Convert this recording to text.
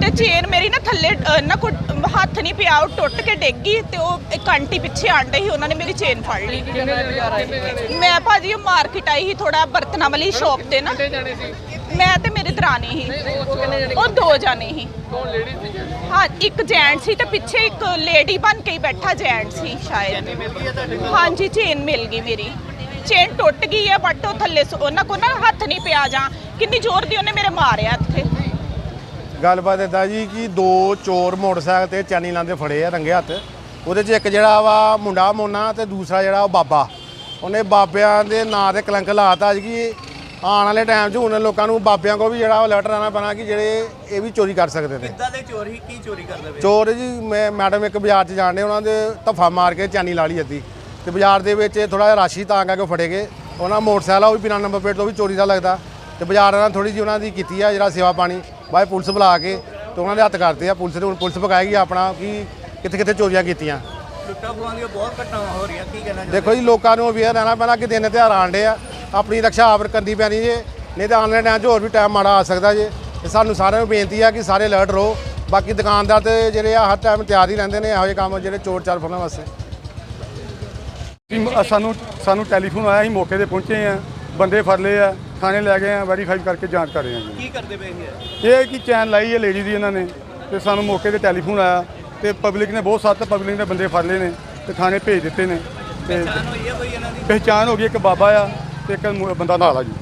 ਤੇ ਚੇਨ ਮੇਰੀ ਨਾ ਥੱਲੇ ਨਾ ਕੋ ਹੱਥ ਨਹੀਂ ਪਿਆ ਉਹ ਟੁੱਟ ਕੇ ਡਿੱਗ ਗਈ ਤੇ ਉਹ ਇੱਕ ਆਂਟੀ ਪਿੱਛੇ ਆਂਡੇ ਸੀ ਉਹਨਾਂ ਨੇ ਮੇਰੀ ਚੇਨ ਫੜ ਲਈ। ਮੈਂ ਭਾਜੀ ਉਹ ਮਾਰਕੀਟ ਆਈ ਸੀ ਥੋੜਾ ਬਰਤਨਾਂ ਵਾਲੀ ਸ਼ਾਪ ਤੇ ਨਾ। ਮੈਂ ਤੇ ਮੇਰੀ ਦਰਾਣੀ ਸੀ। ਉਹ ਦੋ ਜਾਣੇ ਸੀ। ਹਾਂ ਇੱਕ ਜੈਂਟ ਸੀ ਤੇ ਪਿੱਛੇ ਇੱਕ ਲੇਡੀ ਬਣ ਕੇ ਹੀ ਬੈਠਾ ਜੈਂਟ ਸੀ ਸ਼ਾਇਦ। ਹਾਂਜੀ ਚੇਨ ਮਿਲ ਗਈ ਮੇਰੀ। ਚੇਨ ਟੁੱਟ ਗਈ ਹੈ ਬਟ ਉਹ ਥੱਲੇ ਸ- ਉਹਨਾਂ ਕੋ ਨਾ ਹੱਥ ਨਹੀਂ ਪਿਆ ਜਾਂ ਕਿੰਨੀ ਜ਼ੋਰ ਦੀ ਉਹਨੇ ਮੇਰੇ ਮਾਰਿਆ ਇੱਥੇ। ਗੱਲਬਾਤ ਇਦਾਂ ਜੀ ਕਿ ਦੋ ਚੋਰ ਮੋਟਰਸਾਈਕਲ ਤੇ ਚੈਨੀ ਲਾਉਂਦੇ ਫੜੇ ਆ ਰੰਗੇ ਹੱਥ। ਉਹਦੇ 'ਚ ਇੱਕ ਜਿਹੜਾ ਵਾ ਮੁੰਡਾ ਮੋਨਾ ਤੇ ਦੂਸਰਾ ਜਿਹੜਾ ਉਹ ਬਾਬਾ। ਉਹਨੇ ਬਾਬਿਆਂ ਦੇ ਨਾਂ ਤੇ ਕਲੰਕ ਲਾਤਾ ਜੀ ਕਿ ਆਉਣ ਵਾਲੇ ਟਾਈਮ 'ਚ ਹੁਣ ਲੋਕਾਂ ਨੂੰ ਬਾਬਿਆਂ ਕੋ ਵੀ ਜਿਹੜਾ ਉਹ ਲੈਟਰ ਆਣਾ ਪੈਣਾ ਕਿ ਜਿਹੜੇ ਇਹ ਵੀ ਚੋਰੀ ਕਰ ਸਕਦੇ ਨੇ। ਕਿੱਦਾਂ ਦੇ ਚੋਰ ਹੀ ਕੀ ਚੋਰੀ ਕਰਦੇ ਵੇ ਚੋਰ ਜੀ ਮੈਂ ਮੈਡਮ ਇੱਕ ਬਾਜ਼ਾਰ 'ਚ ਜਾਣਦੇ ਉਹਨਾਂ ਦੇ ਧੱਫਾ ਮਾਰ ਕੇ ਚੈਨੀ ਲਾ ਲਈ ਅੱਧੀ। ਤੇ ਬਾਜ਼ਾਰ ਦੇ ਵਿੱਚ ਥੋੜਾ ਜਿਹਾ ਰਾਸ਼ੀ ਤਾਂ ਕਰਕੇ ਫੜੇ ਗਏ। ਉਹਨਾਂ ਮੋਟਰਸਾਈਕਲ ਉਹ ਵੀ ਬਿਨਾਂ ਨੰਬਰ ਪਲੇਟ ਤੋਂ ਵੀ ਚੋਰੀ ਦਾ ਲੱਗਦਾ। ਤੇ ਬਾਜ਼ਾਰ ਨਾਲ ਥੋੜੀ ਜਿਹੀ ਉਹਨਾਂ ਦੀ ਕੀਤੀ ਆ ਜਿਹੜਾ ਸੇਵਾ ਪਾਣੀ। ਬਾਈ ਪੁਲਿਸ ਬੁਲਾ ਕੇ ਤੇ ਉਹਨਾਂ ਦੇ ਹੱਥ ਕਰਦੇ ਆ ਪੁਲਿਸ ਦੇ ਹੁਣ ਪੁਲਿਸ ਪਕਾਏਗੀ ਆਪਣਾ ਕਿ ਕਿੱਥੇ ਕਿੱਥੇ ਚੋਰੀਆਂ ਕੀਤੀਆਂ। ਲੁੱਟਾਂ ਖੋਹਾਂ ਦੀਆਂ ਬਹੁਤ ਘਟਨਾਵਾਂ ਹੋ ਰਹੀਆਂ ਕੀ ਕਹਿਣਾ ਦੇਖੋ ਜੀ ਲੋਕਾਂ ਨੂੰ ਅਵੇਅਰ ਰਹਿਣਾ ਪੈਣਾ ਕਿ ਦਿਨ ਤਿਉਹਾਰ ਆਂਡੇ ਆ ਆਪਣੀ ਰਕਸ਼ਾ ਆਪ ਕਰਨੀ ਪੈਣੀ ਜੇ ਨਹੀਂ ਤਾਂ ਆਨਲਾਈਨ ਟਾਈਮ 'ਚ ਹੋਰ ਵੀ ਟਾਈਮ ਮਾੜਾ ਆ ਸਕਦਾ ਜੇ। ਤੇ ਸਾਨੂੰ ਸਾਰਿਆਂ ਨੂੰ ਬੇਨਤੀ ਆ ਕਿ ਸਾਰੇ ਅਲਰਟ ਰਹੋ ਬਾਕੀ ਦੁਕਾਨਦਾਰ ਤੇ ਜਿਹੜੇ ਆ ਹਰ ਟਾਈਮ ਤਿਆਰ ਹੀ ਰਹਿੰਦੇ ਨੇ ਇਹੋ ਜਿਹੇ ਕੰਮ ਜਿਹੜੇ ਚੋਰ ਚਾਰ ਫੜਨ ਵਾਸਤੇ। ਸਾਨੂੰ ਸਾਨੂੰ ਟੈਲੀਫੋਨ ਆਇਆ ਅਸੀਂ ਮੌਕੇ ਤੇ ਪਹੁੰਚੇ ਆ ਬੰਦੇ ਫੜ ਲਏ ਆ। ਥਾਣੇ ਲੈ ਗਏ ਆ ਵੈਰੀਫਾਈ ਕਰਕੇ ਜਾਂਚ ਕਰ ਰਹੇ ਆ ਕੀ ਕਰਦੇ ਪਏ ਇਹ? ਜੀ ਇਹ ਕੀ ਚੈਨ ਲਾਈ ਹੈ ਲੇਡੀ ਦੀ ਇਹਨਾਂ ਨੇ ਤੇ ਸਾਨੂੰ ਮੌਕੇ ਤੇ ਟੈਲੀਫੋਨ ਆਇਆ ਤੇ ਪਬਲਿਕ ਨੇ ਬਹੁਤ ਸਖਤ ਪਬਲਿਕ ਨੇ ਬੰਦੇ ਫੜ ਲਏ ਨੇ ਤੇ ਥਾਣੇ ਭੇਜ ਦਿੱਤੇ ਨੇ। ਤੇ ਪਛਾਣ ਹੋਈ ਹੈ ਕੋਈ ਇਹਨਾਂ ਦੀ? ਪਹਿਚਾਣ ਹੋ ਗਈ ਇੱਕ ਬਾਬਾ ਆ ਤੇ ਇੱਕ ਮੁ- ਬੰਦਾ ਨਾਲ ਆ ਜੀ।